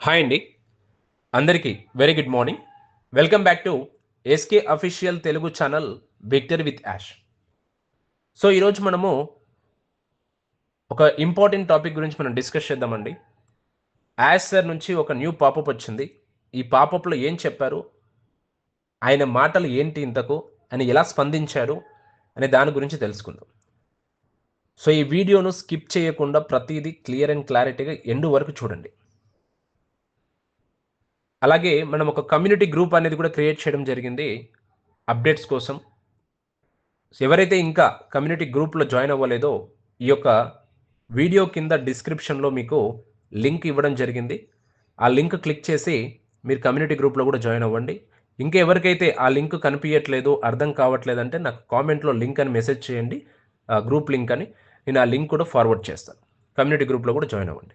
Hi అండి. అందరికీ very good morning welcome back to SK official Telugu channel Victor with Yash so ఈరోజు మనము ఒక ఇంపార్టెంట్ టాపిక్ గురించి మనం డిస్కస్ చేద్దామండి. యాష్ సార్ నుంచి ఒక న్యూ పాపప్ వచ్చింది. ఈ పాపప్లో ఏం చెప్పారు? ఆయన మాటలు ఏంటి ఇంతకు? ఆయన ఎలా స్పందించారు? అనే దాని గురించి తెలుసుకుందాం. సో ఈ వీడియోను స్కిప్ చేయకుండా ప్రతిదీ క్లియర్ అండ్ క్లారిటీగా ఎండు వరకు చూడండి. అలాగే మనం ఒక కమ్యూనిటీ గ్రూప్ అనేది కూడా క్రియేట్ చేయడం జరిగింది అప్డేట్స్ కోసం. ఎవరైతే ఇంకా కమ్యూనిటీ గ్రూప్లో జాయిన్ అవ్వలేదో ఈ యొక్క వీడియో కింద డిస్క్రిప్షన్లో మీకు లింక్ ఇవ్వడం జరిగింది. ఆ లింక్ క్లిక్ చేసి మీరు కమ్యూనిటీ గ్రూప్లో కూడా జాయిన్ అవ్వండి. ఇంకా ఎవరికైతే ఆ లింక్ కనిపించట్లేదు అర్థం కావట్లేదంటే నాకు కామెంట్లో లింక్ అని మెసేజ్ చేయండి. ఆ గ్రూప్ లింక్ అని నేను ఆ లింక్ కూడా ఫార్వర్డ్ చేస్తాను. కమ్యూనిటీ గ్రూప్లో కూడా జాయిన్ అవ్వండి.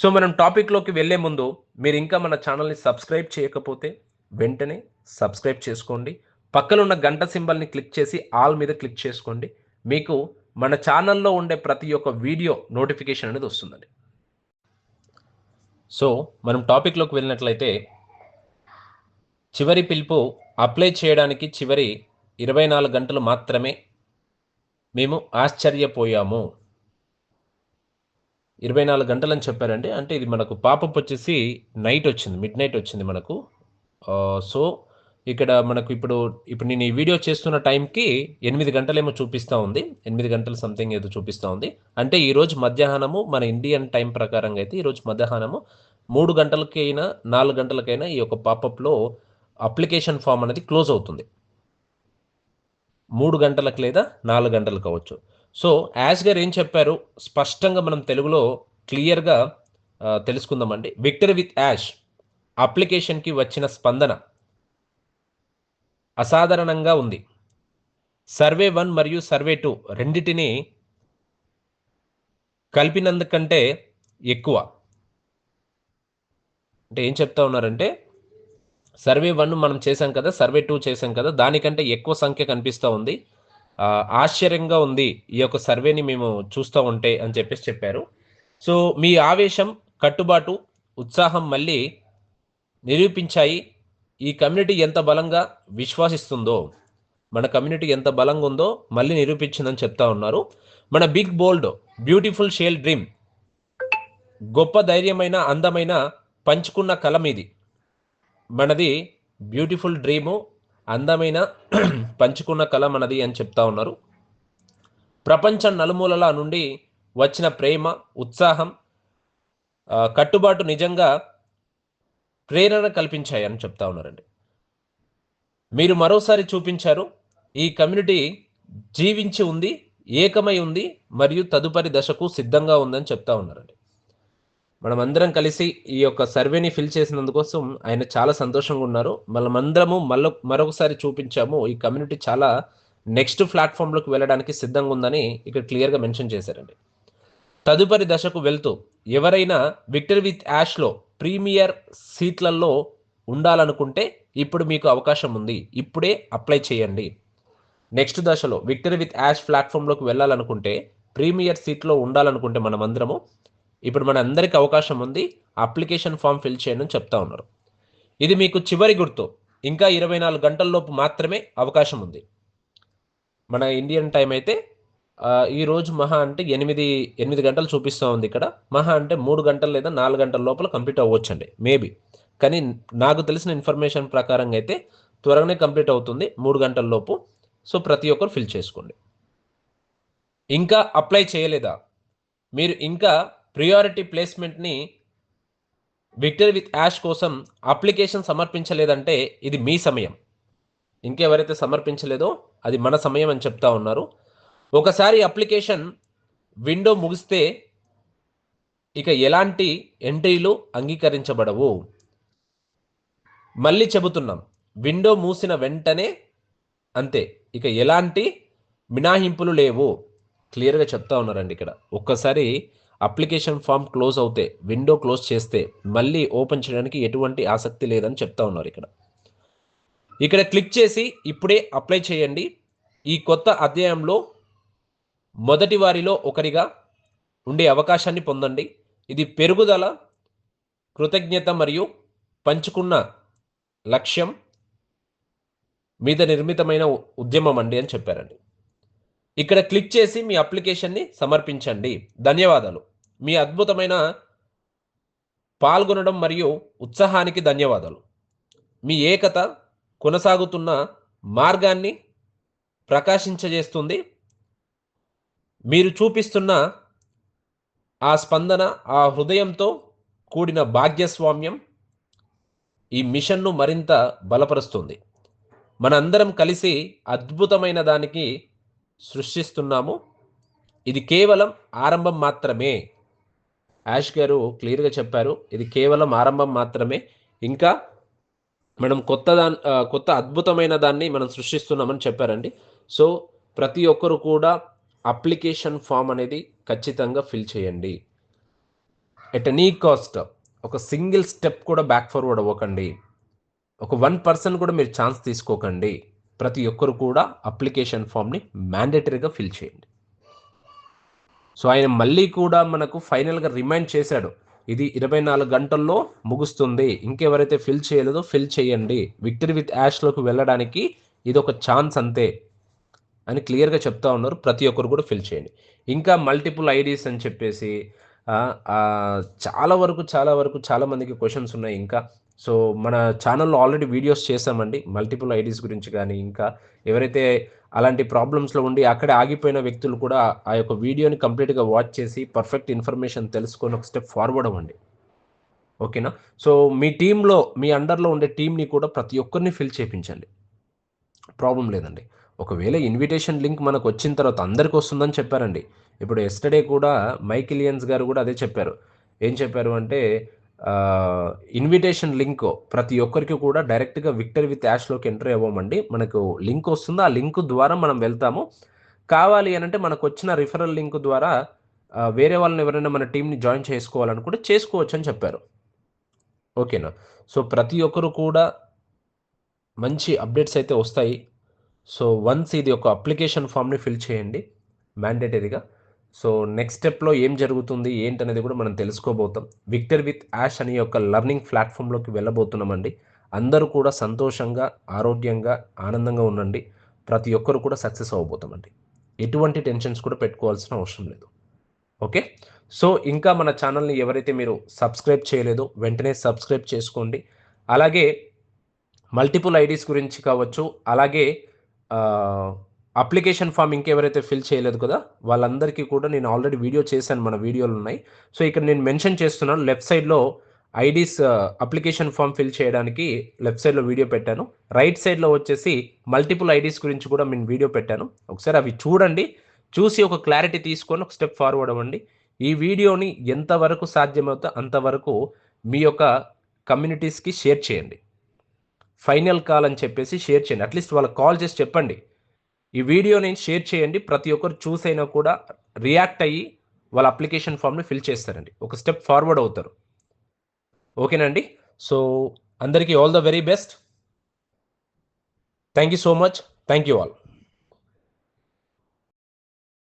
సో మనం టాపిక్లోకి వెళ్ళే ముందు మీరు ఇంకా మన ఛానల్ని సబ్స్క్రైబ్ చేయకపోతే వెంటనే సబ్స్క్రైబ్ చేసుకోండి. పక్కనున్న గంట సింబల్ని క్లిక్ చేసి ఆల్ మీద క్లిక్ చేసుకోండి. మీకు మన ఛానల్లో ఉండే ప్రతి ఒక్క వీడియో నోటిఫికేషన్ అనేది వస్తుందండి. సో మనం టాపిక్లోకి వెళ్ళినట్లయితే చివరి పిలుపు అప్లై చేయడానికి చివరి ఇరవై నాలుగు గంటలు మాత్రమే మేము ఆశ్చర్యపోయాము. ఇరవై నాలుగు గంటలని చెప్పారండి. అంటే ఇది మనకు పాపప్ వచ్చేసి నైట్ వచ్చింది మిడ్ నైట్ వచ్చింది మనకు. సో ఇక్కడ మనకు ఇప్పుడు ఇప్పుడు నేను ఈ వీడియో చేస్తున్న టైంకి ఎనిమిది గంటలేమో చూపిస్తూ ఉంది. ఎనిమిది గంటలు సంథింగ్ ఏదో చూపిస్తూ ఉంది. అంటే ఈరోజు మధ్యాహ్నము మన ఇండియన్ టైం ప్రకారంగా అయితే ఈరోజు మధ్యాహ్నము మూడు గంటలకైనా నాలుగు గంటలకైనా ఈ యొక్క పాపప్లో అప్లికేషన్ ఫామ్ అనేది క్లోజ్ అవుతుంది. మూడు గంటలకు లేదా నాలుగు గంటలకు కావచ్చు. సో యాష్ గారు ఏం చెప్పారు స్పష్టంగా మనం తెలుగులో క్లియర్గా తెలుసుకుందామండి. విక్టర్ విత్ యాష్ అప్లికేషన్కి వచ్చిన స్పందన అసాధారణంగా ఉంది. సర్వే వన్ మరియు సర్వే టూ రెండిటిని కలిపినందుకంటే ఎక్కువ. అంటే ఏం చెప్తా ఉన్నారంటే సర్వే వన్ మనం చేసాం కదా సర్వే టూ చేసాం కదా దానికంటే ఎక్కువ సంఖ్య కనిపిస్తూ ఉంది. ఆశ్చర్యంగా ఉంది ఈ యొక్క సర్వేని మేము చూస్తూ ఉంటే అని చెప్పేసి చెప్పారు. సో మీ ఆవేశం కట్టుబాటు ఉత్సాహం మళ్ళీ నిరూపించాయి. ఈ కమ్యూనిటీ ఎంత బలంగా విశ్వాసిస్తుందో మన కమ్యూనిటీ ఎంత బలంగా ఉందో మళ్ళీ నిరూపించిందని చెప్తా ఉన్నారు. మన big bold beautiful shale dream గొప్ప ధైర్యమైన అందమైన పంచుకున్న కలం ఇది. మనది బ్యూటిఫుల్ డ్రీము అందమైన పంచుకున్న కళ మనది అని చెప్తా ఉన్నారు. ప్రపంచం నలుమూలల నుండి వచ్చిన ప్రేమ ఉత్సాహం కట్టుబాటు నిజంగా ప్రేరణ కల్పించాయి అని చెప్తా ఉన్నారండి. మీరు మరోసారి చూపించారు ఈ కమ్యూనిటీ జీవించి ఉంది ఏకమై ఉంది మరియు తదుపరి దశకు సిద్ధంగా ఉందని చెప్తా ఉన్నారండి. మనం అందరం కలిసి ఈ యొక్క సర్వేని ఫిల్ చేసినందుకోసం ఆయన చాలా సంతోషంగా ఉన్నారు. మనమందరము మళ్ళీ మరొకసారి చూపించాము. ఈ కమ్యూనిటీ చాలా నెక్స్ట్ ప్లాట్ఫామ్లోకి వెళ్ళడానికి సిద్ధంగా ఉందని ఇక్కడ క్లియర్గా మెన్షన్ చేశారండి. తదుపరి దశకు వెళ్తూ ఎవరైనా విక్టర్ విత్ యాష్లో ప్రీమియర్ సీట్లలో ఉండాలనుకుంటే ఇప్పుడు మీకు అవకాశం ఉంది. ఇప్పుడే అప్లై చేయండి. నెక్స్ట్ దశలో విక్టరీ విత్ యాష్ ప్లాట్ఫామ్లోకి వెళ్ళాలనుకుంటే ప్రీమియర్ సీట్లో ఉండాలనుకుంటే మనమందరము ఇప్పుడు మన అందరికీ అవకాశం ఉంది అప్లికేషన్ ఫామ్ ఫిల్ చేయండి చెప్తా ఉన్నారు. ఇది మీకు చివరి గుర్తు. ఇంకా ఇరవై నాలుగు గంటల్లోపు మాత్రమే అవకాశం ఉంది. మన ఇండియన్ టైం అయితే ఈరోజు మహా అంటే ఎనిమిది ఎనిమిది గంటలు చూపిస్తూ ఉంది ఇక్కడ. మహా అంటే మూడు గంటలు లేదా నాలుగు గంటల లోపల కంప్లీట్ అవ్వచ్చండి మేబీ. కానీ నాకు తెలిసిన ఇన్ఫర్మేషన్ ప్రకారంగా అయితే త్వరగానే కంప్లీట్ అవుతుంది మూడు గంటల లోపు. సో ప్రతి ఒక్కరు ఫిల్ చేసుకోండి. ఇంకా అప్లై చేయలేదా? మీరు ఇంకా ప్రియారిటీ ప్లేస్మెంట్ని విక్టరీ విత్ యాష్ కోసం అప్లికేషన్ సమర్పించలేదంటే ఇది మీ సమయం. ఇంకెవరైతే సమర్పించలేదో అది మన సమయం అని చెప్తా ఉన్నారు. ఒకసారి అప్లికేషన్ విండో ముగిస్తే ఇక ఎలాంటి ఎంట్రీలు అంగీకరించబడవు. మళ్ళీ చెబుతున్నాం విండో మూసిన వెంటనే అంతే. ఇక ఎలాంటి మినహాయింపులు లేవు. క్లియర్గా చెప్తా ఉన్నారండి ఇక్కడ. ఒక్కసారి అప్లికేషన్ ఫామ్ క్లోజ్ అవుతే విండో క్లోజ్ చేస్తే మళ్ళీ ఓపెన్ చేయడానికి ఎటువంటి ఆసక్తి లేదని చెప్తా ఉన్నారు ఇక్కడ. ఇక్కడ క్లిక్ చేసి ఇప్పుడే అప్లై చేయండి. ఈ కొత్త అధ్యాయంలో మొదటి వారిలో ఒకరిగా ఉండే అవకాశాన్ని పొందండి. ఇది పెరుగుదల కృతజ్ఞత మరియు పంచుకున్న లక్ష్యం మీద నిర్మితమైన ఉద్యమం అండి అని చెప్పారండి. ఇక్కడ క్లిక్ చేసి మీ అప్లికేషన్ని సమర్పించండి. ధన్యవాదాలు. మీ అద్భుతమైన పాల్గొనడం మరియు ఉత్సాహానికి ధన్యవాదాలు. మీ ఏకత కొనసాగుతున్న మార్గాన్ని ప్రకాశించజేస్తుంది. మీరు చూపిస్తున్న ఆ స్పందన ఆ హృదయంతో కూడిన భాగ్యస్వామ్యం ఈ మిషన్ను మరింత బలపరుస్తుంది. మనందరం కలిసి అద్భుతమైన దానికి సృష్టిస్తున్నాము. ఇది కేవలం ఆరంభం మాత్రమే. యాష్ గారు క్లియర్గా చెప్పారు. ఇది కేవలం ఆరంభం మాత్రమే. ఇంకా మనం కొత్త దాని కొత్త అద్భుతమైన దాన్ని మనం సృష్టిస్తున్నామని చెప్పారండి. సో ప్రతి ఒక్కరు కూడా అప్లికేషన్ ఫామ్ అనేది ఖచ్చితంగా ఫిల్ చేయండి. ఎట్ ఎనీ కాస్ట్ ఒక సింగిల్ స్టెప్ కూడా బ్యాక్ ఫార్వర్డ్ అవ్వకండి. ఒక వన్ పర్సన్ కూడా మీరు ఛాన్స్ తీసుకోకండి. ప్రతి ఒక్కరు కూడా అప్లికేషన్ ఫామ్ని మ్యాండేటరీగా ఫిల్ చేయండి. సో ఆయన మళ్ళీ కూడా మనకు ఫైనల్గా రిమైండ్ చేశాడు. ఇది ఇరవై నాలుగు గంటల్లో ముగుస్తుంది. ఇంకెవరైతే ఫిల్ చేయలేదో ఫిల్ చేయండి. విక్టరీ విత్ యాష్లోకి వెళ్ళడానికి ఇది ఒక ఛాన్స్ అంతే అని క్లియర్గా చెప్తా ఉన్నారు. ప్రతి ఒక్కరు కూడా ఫిల్ చేయండి. ఇంకా మల్టిపుల్ ఐడీస్ అని చెప్పేసి చాలా వరకు చాలా వరకు చాలా మందికి క్వశ్చన్స్ ఉన్నాయి ఇంకా. సో మన ఛానల్లో ఆల్రెడీ వీడియోస్ చేసామండి మల్టిపుల్ ఐడీస్ గురించి కానీ ఇంకా ఎవరైతే అలాంటి ప్రాబ్లమ్స్లో ఉండి అక్కడే ఆగిపోయిన వ్యక్తులు కూడా ఆ యొక్క వీడియోని కంప్లీట్గా వాచ్ చేసి పర్ఫెక్ట్ ఇన్ఫర్మేషన్ తెలుసుకొని ఒక స్టెప్ ఫార్వర్డ్ అవ్వండి. ఓకేనా సో మీ టీంలో మీ అండర్లో ఉండే టీంని కూడా ప్రతి ఒక్కరిని ఫిల్ చేయించండి ప్రాబ్లం లేదండి. ఒకవేళ ఇన్విటేషన్ లింక్ మనకు వచ్చిన తర్వాత అందరికి వస్తుందని చెప్పారండి. ఇప్పుడు ఎస్టర్డే కూడా మైకిలియన్స్ గారు కూడా అదే చెప్పారు. ఏం చెప్పారు అంటే ఇన్విటేషన్ లింక్ ప్రతి ఒక్కరికి కూడా డైరెక్ట్గా విక్టర్ విత్ యాష్లోకి ఎంటర్ అవ్వమండి. మనకు లింక్ వస్తుంది. ఆ లింక్ ద్వారా మనం వెళ్తాము. కావాలి అని అంటే మనకు వచ్చిన రిఫరల్ లింక్ ద్వారా వేరే వాళ్ళని ఎవరైనా మన టీంని జాయిన్ చేసుకోవాలనుకుంటే చేసుకోవచ్చు అని చెప్పారు. ఓకేనా సో ప్రతి ఒక్కరు కూడా మంచి అప్డేట్స్ అయితే వస్తాయి. సో వన్స్ ఇది ఒక అప్లికేషన్ ఫామ్ని ఫిల్ చేయండి మ్యాండేటరీగా సో నెక్స్ట్ స్టెప్లో ఏం జరుగుతుంది ఏంటనేది కూడా మనం తెలుసుకోబోతాం. విక్టర్ విత్ యాష్ అనే యొక్క లర్నింగ్ ప్లాట్ఫామ్లోకి వెళ్ళబోతున్నామండి. అందరూ కూడా సంతోషంగా ఆరోగ్యంగా ఆనందంగా ఉండండి. ప్రతి ఒక్కరు కూడా సక్సెస్ అవ్వబోతామండి. ఎటువంటి టెన్షన్స్ కూడా పెట్టుకోవాల్సిన అవసరం లేదు. ఓకే సో ఇంకా మన ఛానల్ని ఎవరైతే మీరు సబ్స్క్రైబ్ చేయలేదో వెంటనే సబ్స్క్రైబ్ చేసుకోండి. అలాగే మల్టిపుల్ ఐడీస్ గురించి కావచ్చు అలాగే అప్లికేషన్ ఫామ్ ఇంకెవరైతే ఫిల్ చేయలేదు కదా వాళ్ళందరికీ కూడా నేను ఆల్రెడీ వీడియో చేశాను మన వీడియోలు ఉన్నాయి. సో ఇక్కడ నేను మెన్షన్ చేస్తున్నాను లెఫ్ట్ సైడ్లో ఐడీస్ అప్లికేషన్ ఫామ్ ఫిల్ చేయడానికి లెఫ్ట్ సైడ్లో వీడియో పెట్టాను. రైట్ సైడ్లో వచ్చేసి మల్టిపుల్ ఐడీస్ గురించి కూడా నేను వీడియో పెట్టాను. ఒకసారి అవి చూడండి చూసి ఒక క్లారిటీ తీసుకొని ఒక స్టెప్ ఫార్వర్డ్ అవ్వండి. ఈ వీడియోని ఎంతవరకు సాధ్యమవుతో అంతవరకు మీ యొక్క కమ్యూనిటీస్కి షేర్ చేయండి. ఫైనల్ కాల్ అని చెప్పేసి షేర్ చేయండి. అట్లీస్ట్ వాళ్ళకి కాల్ చేసి చెప్పండి. ఈ వీడియోని షేర్ చేయండి. ప్రతి ఒక్కరు చూసైనా కూడా రియాక్ట్ అయ్యి వాళ్ళ అప్లికేషన్ ఫామ్ని ఫిల్ చేస్తారండి. ఒక స్టెప్ ఫార్వర్డ్ అవుతారు. ఓకేనండి? సో అందరికీ all the very best. Thank you so much. Thank you all.